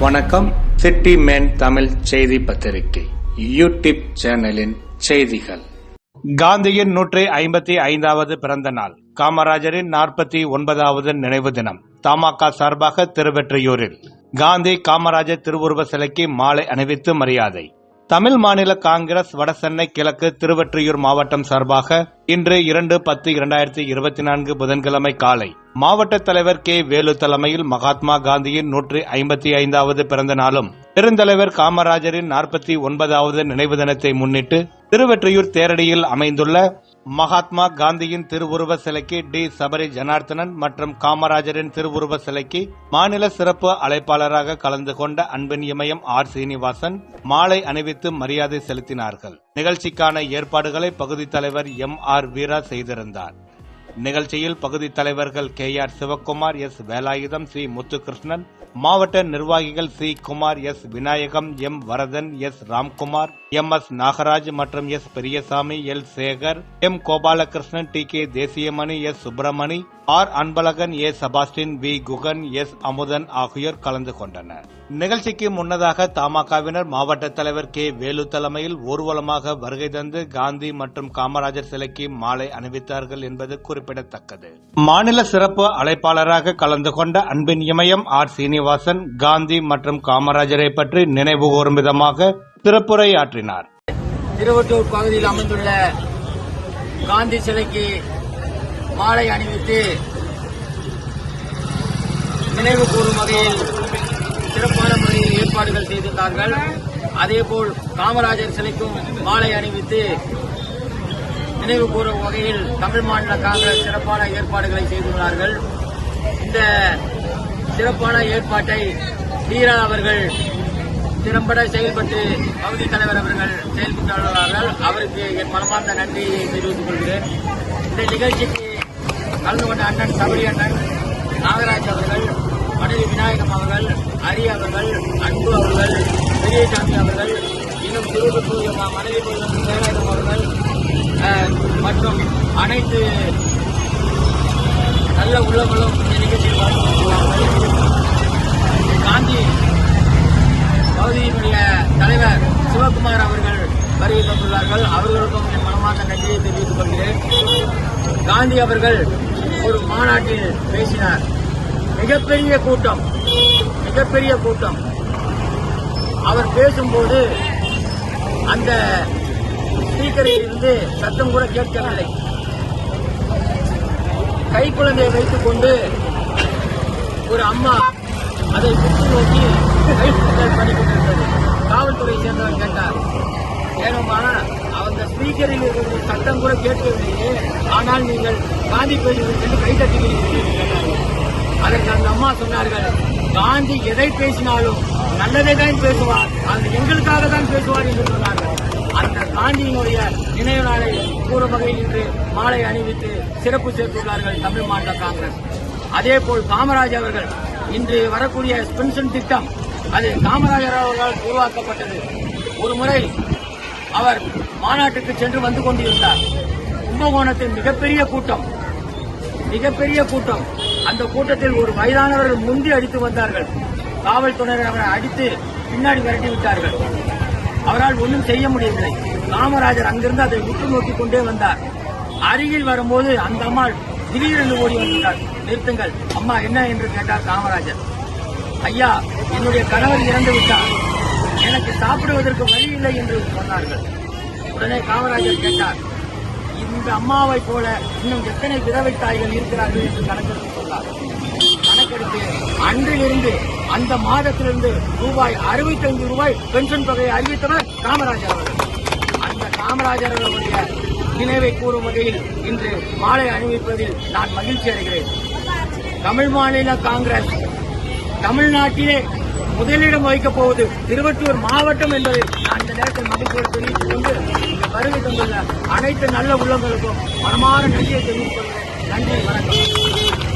வணக்கம். City man Tamil செய்தி பத்திரிகை யூடியூப் சேனலின் செய்திகள். காந்தியின் நூற்றி ஐம்பத்தி ஐந்தாவது பிறந்த நாள் காமராஜரின் நாற்பத்தி ஒன்பதாவது நினைவு தினம் தமாக சார்பாக திருவெற்றியூரில். காந்தி காமராஜர் திருவுருவ சிலைக்கு மாலை அணிவித்து மரியாதை. தமிழ் மாநில காங்கிரஸ் வடசென்னை கிழக்கு திருவற்றியூர் மாவட்டம் சார்பாக இன்று இரண்டு பத்து இரண்டாயிரத்தி இருபத்தி நான்கு புதன்கிழமை காலை மாவட்ட தலைவர் கே. வேலு தலைமையில் மகாத்மா காந்தியின் நூற்றி ஐம்பத்தி ஐந்தாவது பிறந்த நாளும் பெருந்தலைவர் காமராஜரின் நாற்பத்தி ஒன்பதாவது நினைவு தினத்தை முன்னிட்டு திருவற்றியூர் தேரடியில் அமைந்துள்ள மகாத்மா காந்தியின் திருவுருவ சிலைக்கு டி. சபரி ஜனார்த்தனன் மற்றும் காமராஜரின் திருவுருவ சிலைக்கு மாநில சிறப்பு அழைப்பாளராக கலந்து கொண்ட அன்பின் இமயம் ஆர். சீனிவாசன் மாலை அணிவித்து மரியாதை செலுத்தினார்கள். நிகழ்ச்சிக்கான ஏற்பாடுகளை பகுதி தலைவர் எம். ஆர். வீரா செய்திருந்தார். நிகழ்ச்சியில் பகுதி தலைவர்கள் K R Sivakumar S. Velayudham C. Muthukrishnan மாவட்ட நிர்வாகிகள் C. Kumar S. Vinayagam M. Varadhan S. Ramkumar M. S. Nagaraj மற்றும் S. Periyasamy L. Sekar M. Gopalakrishnan T. K. Desiyamani S. Subramani R. Anbazhagan A. Sebastian V. Guhan S. Amudhan ஆகியோர் கலந்து கொண்டனர். நிகழ்ச்சிக்கு முன்னதாக தமாகவினர் மாவட்ட தலைவர் கே. வேலு தலைமையில் ஊர்வலமாக வருகை தந்து காந்தி மற்றும் காமராஜர் சிலைக்கு மாலை அணிவித்தார்கள் என்பது குறிப்பிடத்தக்கது. மாநில சிறப்பு அழைப்பாளராக கலந்து கொண்ட அன்பின் இமயம் ஆர். சீனிவாசன் காந்தி மற்றும் காமராஜரை பற்றி நினைவு கூறும் விதமாக சிறப்புரையாற்றினார். திருவட்டூர் பகுதியில் அமைந்துள்ள காந்தி சிலைக்கு மாலை அணிவித்து நினைவு கூறும் வகையில் சிறப்பான முறையில் ஏற்பாடுகள் செய்திருந்தார்கள். அதேபோல் காமராஜர் சிலைக்கும் மாலை அணிவித்து நினைவு கூறும் வகையில் தமிழ் மாநில காங்கிரஸ் சிறப்பான ஏற்பாடுகளை செய்துள்ளார்கள். இந்த சிறப்பான ஏற்பாட்டை வீரா அவர்கள் திறம்பட செயல்பட்டு பகுதி தலைவர் அவர்கள் செயல்பட்டுள்ளார்கள் அவருக்கு என் மனமார்ந்த நன்றியை தெரிவித்துக் கொள்கிறேன். இந்த நிகழ்ச்சிக்கு கலந்து கொண்ட அண்ணன் சபரி அண்ணன் நாகராஜ் அவர்கள் மனைவி விநாயகம் அவர்கள் ஹரி அவர்கள் அன்பு அவர்கள் பெரியசாமி அவர்கள் இன்னும் திருவள்ளூர் மனைவி பொருள் சேலாயுதம் அவர்கள் அனைத்து நல்ல உள்ளங்களும் இந்த நிகழ்ச்சியில் காந்தி பகுதியினுடைய தலைவர் சிவகுமார் அவர்கள் வருகை தந்துள்ளார்கள். அவர்களுக்கும் என் மனமார்ந்த நன்றியை தெரிவித்துக் கொள்கிறேன். காந்தி அவர்கள் ஒரு மாநாட்டில் பேசினார். மிகப்பெரிய கூட்டம் மிகப்பெரிய கூட்டம். அவர் பேசும்போது அந்த ஸ்பீக்கரில் இருந்து சத்தம் கூட கேட்கவில்லை. கைக்குழந்தையை வைத்துக் கொண்டு ஒரு அம்மா அதை சுற்றி நோக்கி கைக்குழந்தை பண்ணிக்கொண்டிருந்தது காவல்துறை சேர்ந்தவர் கேட்டார். ஏனம்மா அந்த ஸ்பீக்கரில் இருக்கிற சட்டம் கூட கேட்கவில்லையே. ஆனால் நீங்கள் காந்தி பேசுவதற்கு என்று கை தட்டுகிறீர்கள் அதற்கு அந்த அம்மா சொன்னார்கள் காந்தி எதை பேசினாலும் நல்லதை தான் பேசுவார். அது எங்களுக்காக தான் பேசுவார் என்று சொன்னார்கள். அந்த காந்தியினுடைய நினைவு நாளை கூறும் வகையில் இன்று மாலை அணிவித்து சிறப்பு சேர்த்துள்ளார்கள் தமிழ் மாநில காங்கிரஸ். அதேபோல் காமராஜ் அவர்கள் இன்று வரக்கூடிய பென்ஷன் திட்டம் அது காமராஜர் அவர்களால் உருவாக்கப்பட்டது. ஒரு முறை அவர் மாநாட்டுக்கு சென்று வந்து கொண்டிருந்தார். கும்பகோணத்தில் மிகப்பெரிய கூட்டம். மிகப்பெரிய கூட்டம். அந்த கூட்டத்தில் ஒரு வயதானவர்கள் முந்தி அடித்து வந்தார்கள். காவல்துறையினர் அவரை அடித்து பின்னாடி விரட்டி விட்டார்கள். அவரால் ஒன்றும் செய்ய முடியவில்லை. காமராஜர் அங்கிருந்து அதை உற்று நோக்கி கொண்டே வந்தார். அருகில் வரும்போது அந்த அம்மா திடீரென்று ஓடி வந்துட்டார் நிறுத்துங்கள். அம்மா என்ன? என்று கேட்டார் காமராஜர். ஐயா என்னுடைய கணவர் இறந்து விட்டார். எனக்கு சாப்பிடுவதற்கு வழி இல்லை என்று சொன்னார்கள். உடனே காமராஜர் கேட்டார். இந்த அம்மாவை போல இன்னும் எத்தனை விதவை தாய்கள் இருக்கிறார்கள்? என்று கணக்கெடுத்து சொன்னார். கணக்கெடுத்து அன்றிலிருந்து அந்த மாதத்திலிருந்து ரூபாய் அறுபத்தைந்து ரூபாய் பென்ஷன் தொகையை அறிவித்தவர் காமராஜர் அவர்கள். அந்த காமராஜர் அவர்களுடைய நினைவை கூறும் வகையில் இன்று மாலை அணிவிப்பதில் நான் மகிழ்ச்சி அடைகிறேன். தமிழ் மாநில காங்கிரஸ் தமிழ்நாட்டிலே முதலிடம் வைக்கப் போவது திருவட்டூர் மாவட்டம் என்பதை நான் இந்த நேரத்தில் மகிழ்ச்சியோடு தெரிவித்துக் கொண்டு இந்த வருகை தந்துள்ள அனைத்து நல்ல உள்ளங்களுக்கும் மனமாற நன்றியை தெரிவித்துக் கொள்கிறேன். நன்றி வணக்கம்.